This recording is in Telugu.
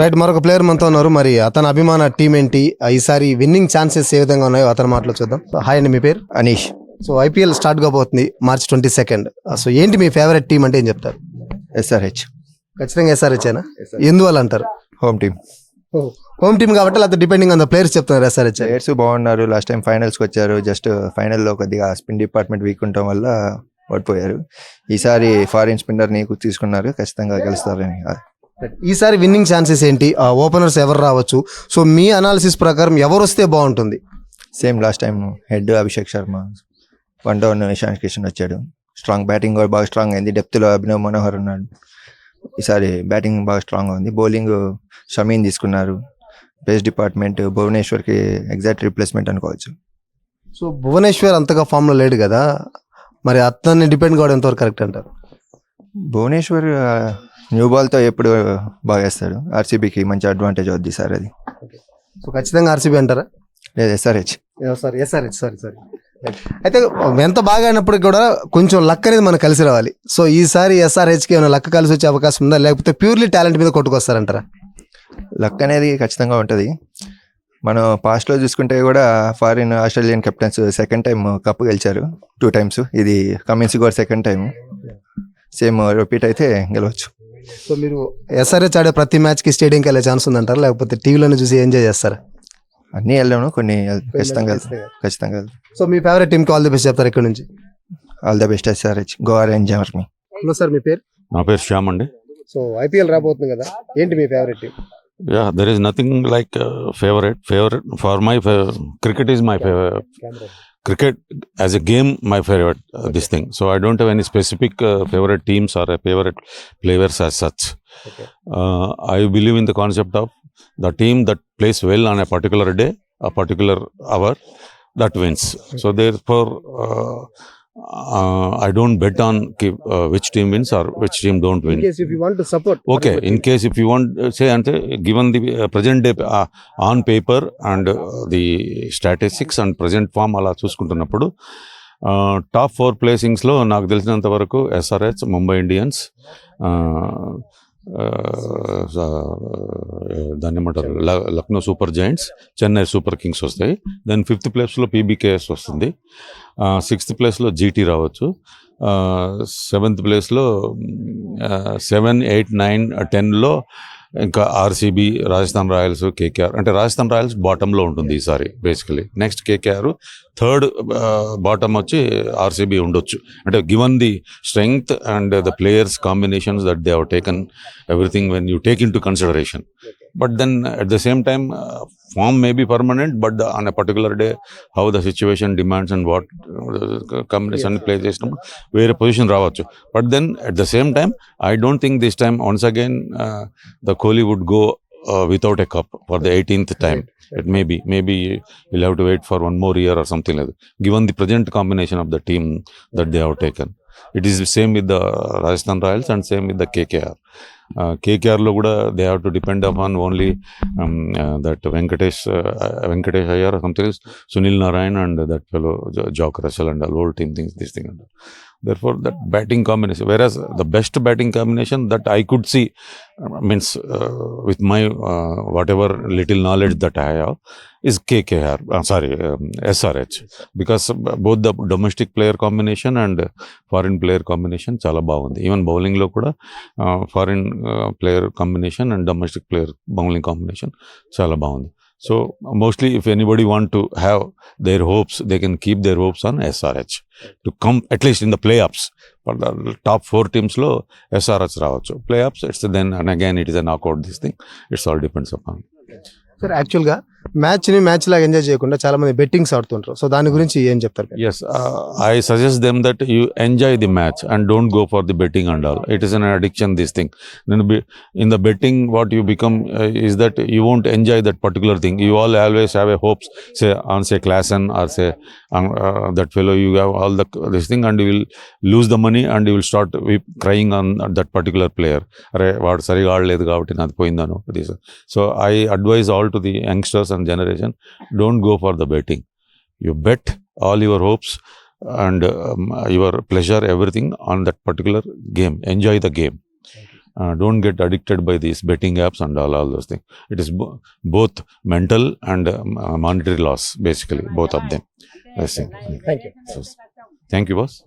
రైట్ మరొక ప్లేయర్ మనతో ఉన్నారు. మరి అతని అభిమాన టీం ఏంటి? ఈసారి విన్నింగ్ ఛాన్సెస్ ఏ విధంగా ఉన్నాయో అతని మాటలో చూద్దాం. హాయ్ అండి మీ పేరు? అనీష్. సో ఐపీఎల్ స్టార్ట్ కాబోతుంది మార్చ్ ట్వంటీ సెకండ్ సో ఏంటి మీ ఫేవరెట్ టీం అంటే ఏం చెప్తారు? ఎస్ఆర్హెచ్ ఖచ్చితంగా ఎస్ఆర్హెచ్ అయినా ఎందువల్ల అంటారు? హోమ్ టీమ్ హోమ్ టీం కాబట్టి లేకపోతే డిపెండింగ్ ఆన్ ద ప్లేయర్స్ చెప్తున్నారు ఎస్ఆర్హెచ్ ప్లేయర్స్ బాగున్నారు. లాస్ట్ టైం ఫైనల్స్కి వచ్చారు. జస్ట్ ఫైనల్లో కొద్దిగా స్పిన్ డిపార్ట్మెంట్ వీక్ ఉండటం వల్ల ఓడిపోయారు. ఈసారి ఫారిన్ స్పిన్నర్ నీకు తీసుకున్నారు. ఖచ్చితంగా గెలుస్తారని. ఈసారి విన్నింగ్ ఛాన్సెస్ ఏంటి? ఓపెనర్స్ ఎవరు రావచ్చు? సో మీ అనాలిసిస్ ప్రకారం ఎవరు వస్తే బాగుంటుంది? Same last time Head Abhishek Sharma one down Ishan Kishan వచ్చాడు. స్ట్రాంగ్ బ్యాటింగ్ కూడా బాగా స్ట్రాంగ్ అయింది. డెప్త్లో అభినవ్ మనోహర్ ఉన్నాడు. ఈసారి బ్యాటింగ్ బాగా స్ట్రాంగ్ ఉంది. బౌలింగ్ షమీన్ తీసుకున్నారు. పేస్ డిపార్ట్మెంట్ భువనేశ్వర్కి ఎగ్జాక్ట్ రీప్లేస్మెంట్ అనుకోవచ్చు. సో భువనేశ్వర్ అంతగా ఫామ్లో లేడు కదా? మరి అతన్ని డిపెండ్ కావడం ఎంతవరకు కరెక్ట్ అంటారు? భువనేశ్వర్ న్యూ బాల్తో ఎప్పుడు బాగా వేస్తాడు ఆర్సీబీకి మంచి అడ్వాంటేజ్ అవుద్ది సార్ అది. సో ఖచ్చితంగా ఆర్సీబీ అంటారా? లేదు SRH. Sorry SRH sorry sorry అయితే ఎంత బాగా అయినప్పటికీ కూడా కొంచెం లక్ అనేది మనకు కలిసి రావాలి. సో ఈసారి ఎస్ఆర్హెచ్కి ఏమైనా లక్ కలిసి వచ్చే అవకాశం ఉందా? లేకపోతే ప్యూర్లీ టాలెంట్ మీద కొట్టుకొస్తారంటారా? లక్ అనేది ఖచ్చితంగా ఉంటుంది. మనం పాస్ట్లో చూసుకుంటే కూడా foreign Australian captains second time cup గెలిచారు. టూ టైమ్స్ ఇది కమిన్స్ కూడా సెకండ్ టైం సేమ్ రిపీట్ అయితే గెలవచ్చు. సో మీరు ఎస్ఆర్హెచ్ ఆడే ప్రతి మ్యాచ్కి స్టేడియంకి వెళ్ళే ఛాన్స్ ఉందంటారా? లేకపోతే టీవీలోనే చూసి ఎంజాయ్ చేస్తారా? అన్నీ వెళ్ళాను కొన్ని ఖచ్చితంగా. ఖచ్చితంగా. సో మీ ఫేవరెట్ టీమ్కి ఆల్ ది బెస్ట్ చెప్తారు ఇక్కడ నుంచి? All the best SRH go orange army hello sir మీ పేరు? నా పేరు శ్యామ్ అండి. సో ఐపీఎల్ రాబోతుంది కదా ఏంటి మీ favourite team yeah there is nothing like favourite favourite for my cricket is my favourite cricket as a game my favorite uh, this thing. So i don't have any specific uh, favorite teams or uh, favorite players as such. Okay. uh, i believe in the concept of the team that plays well on a particular day a particular hour that wins. So therefore uh, I don't bet ఆన్కి which team wins or which team don't win okay in case if you want say అంటే given the present day on paper and the statistics and present form అలా చూసుకుంటున్నప్పుడు టాప్ ఫోర్ ప్లేసింగ్స్లో నాకు తెలిసినంత వరకు ఎస్ఆర్హెచ్ ముంబై ఇండియన్స్ దాన్ని ఏమంటారు? Lucknow super giants Chennai super kings వస్తాయి. దెన్ ఫిఫ్త్ ప్లేస్లో పీబీకేఎస్ వస్తుంది. సిక్స్త్ ప్లేస్లో జీటీ రావచ్చు. సెవెంత్ ప్లేస్లో సెవెన్ ఎయిట్ నైన్ టెన్లో ఇంకా ఆర్సీబీ రాజస్థాన్ రాయల్స్ కేకేఆర్. అంటే రాజస్థాన్ రాయల్స్ బాటంలో ఉంటుంది ఈసారి basically next KKR third bottom వచ్చి ఆర్సీబీ ఉండొచ్చు. అంటే given the strength and the players combinations that they have taken everything when you take into consideration But then at the same time, uh, form may be permanent, but the, on a particular day, how the situation demands and what uh, combination yes, plays is where a position Ravachu. But then at the same time, I don't think this time, once again, uh, the Kohli would go uh, without a cup for the 18th time. It may be, maybe we'll have to wait for one more year or something like that, given the present combination of the team that they have taken. It is the same with the Rajasthan Royals and same with the KKR. కేకేఆర్లో కూడా they have to depend upon only that Venkatesh Venkatesh Iyer something Sunil Narine and that fellow Jack Russell and all old team things this thing and therefore that batting combination whereas the best batting combination that i could see uh, means uh, with my uh, whatever little knowledge that i have is kkr uh, sorry um, srh because both the domestic player combination and foreign player combination చాలా బాగుంది ఈవెన్ బౌలింగ్లో కూడా foreign player combination and domestic player bowling combination చాలా బాగుంది. So mostly if anybody want to have their hopes they can keep their hopes on SRH to come at least in the playoffs for the top four టీమ్స్లో SRH రావచ్చు. Playoffs it's then and again it is a knockout this thing it's all depends upon sir యాక్చువల్గా మ్యాచ్ మ్యాచ్ని మ్యాచ్ లాగా ఎంజాయ్ చేయకుండా చాలా మంది బెట్టింగ్స్ ఆడుతుంటారు. సో దాని గురించి ఏం చెప్తారు? Yes I suggest them that you enjoy the match and don't go for the betting and all it is an addiction this thing నేను in the betting what you become is that you won't enjoy that particular thing you all always have a hopes say on say class an or say that fellow you have all this thing and you will lose the money and you will start we crying on that particular player అరే వాడు సరిగా ఆడలేదు కాబట్టి నాది పోయిందను. So I advise all to the youngsters generation, don't go for the betting. You bet all your hopes and um, your pleasure, everything on that particular game. Enjoy the game. Uh, don't get addicted by these betting apps and all, all those things. It is bo both mental and um, uh, monetary loss, basically, both of them. Yes, thank you. Thank you, boss.